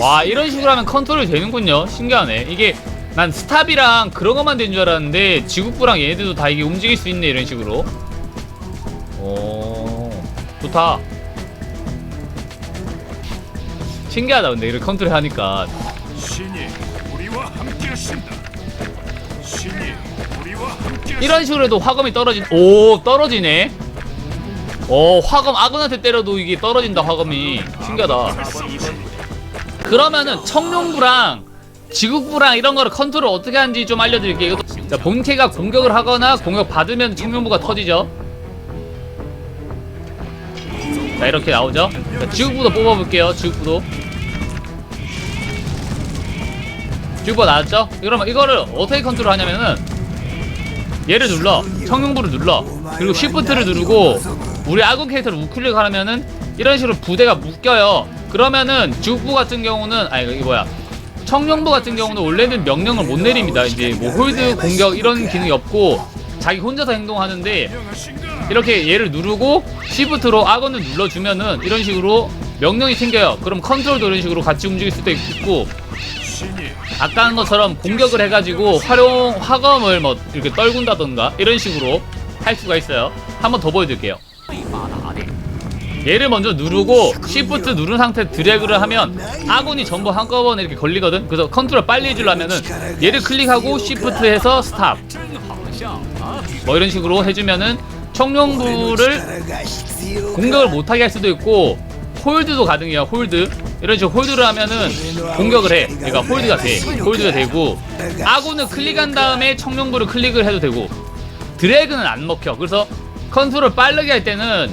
와 이런 식으로 하면 컨트롤 되는군요. 신기하네. 이게 난 스탑이랑 그런 것만 된 줄 알았는데 지국부랑 얘네들도 다 이게 움직일 수 있네 이런 식으로. 오 좋다. 신기하다 근데 이렇게 컨트롤 하니까. 신이 우리와 함께하신다. 신이 우리와 함께. 이런 식으로 해도 화검이 떨어진 오 떨어지네 오 화검 아군한테 때려도 이게 떨어진다 화검이. 신기하다. 그러면은 청룡부랑 지국부랑 이런 거를 컨트롤 어떻게 하는지 좀 알려드릴게요. 자 본캐가 공격을 하거나 공격 받으면 청룡부가 터지죠. 자 이렇게 나오죠. 자, 지국부도 뽑아볼게요 지국부도. 지국부 나왔죠? 그러면 이거를 어떻게 컨트롤 하냐면은 얘를 눌러 청룡부를 눌러 그리고 쉬프트를 누르고 우리 아군 캐릭터를 우클릭 하면은 이런 식으로 부대가 묶여요 그러면은 지국부 같은 경우는 아니 이게 뭐야 청룡부 같은 경우는 원래는 명령을 못 내립니다 이제 뭐 홀드 공격 이런 기능이 없고 자기 혼자서 행동하는데? 이렇게 얘를 누르고 쉬프트로 악원을 눌러주면은 이런 식으로 명령이 생겨요 그럼 컨트롤도 이런 식으로 같이 움직일 수도 있고 아까 한 것처럼 공격을 해가지고 활용 화검을 뭐 이렇게 떨군다던가 이런 식으로 할 수가 있어요. 한번 더 보여드릴게요. 얘를 먼저 누르고 Shift 누른 상태 드래그를 하면 아군이 전부 한꺼번에 이렇게 걸리거든. 그래서 컨트롤 빨리 해주려면은 얘를 클릭하고 Shift 해서 스탑. 뭐 이런 식으로 해주면은 청룡부를 공격을 못하게 할 수도 있고 홀드도 가능해요 홀드 이런 식으로 홀드를 하면은 공격을 해 그러니까 홀드가 돼 홀드가 되고 아군을 클릭한 다음에 청룡부를 클릭을 해도 되고 드래그는 안 먹혀 그래서 컨트롤 빠르게 할 때는.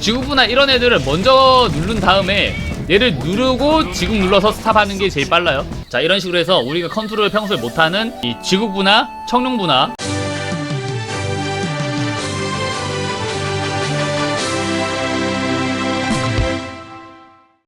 지구부나 이런 애들을 먼저 누른 다음에 얘를 누르고 지금 눌러서 스탑하는 게 제일 빨라요 자 이런 식으로 해서 우리가 컨트롤을 평소에 못하는 이 지구부나 청룡부나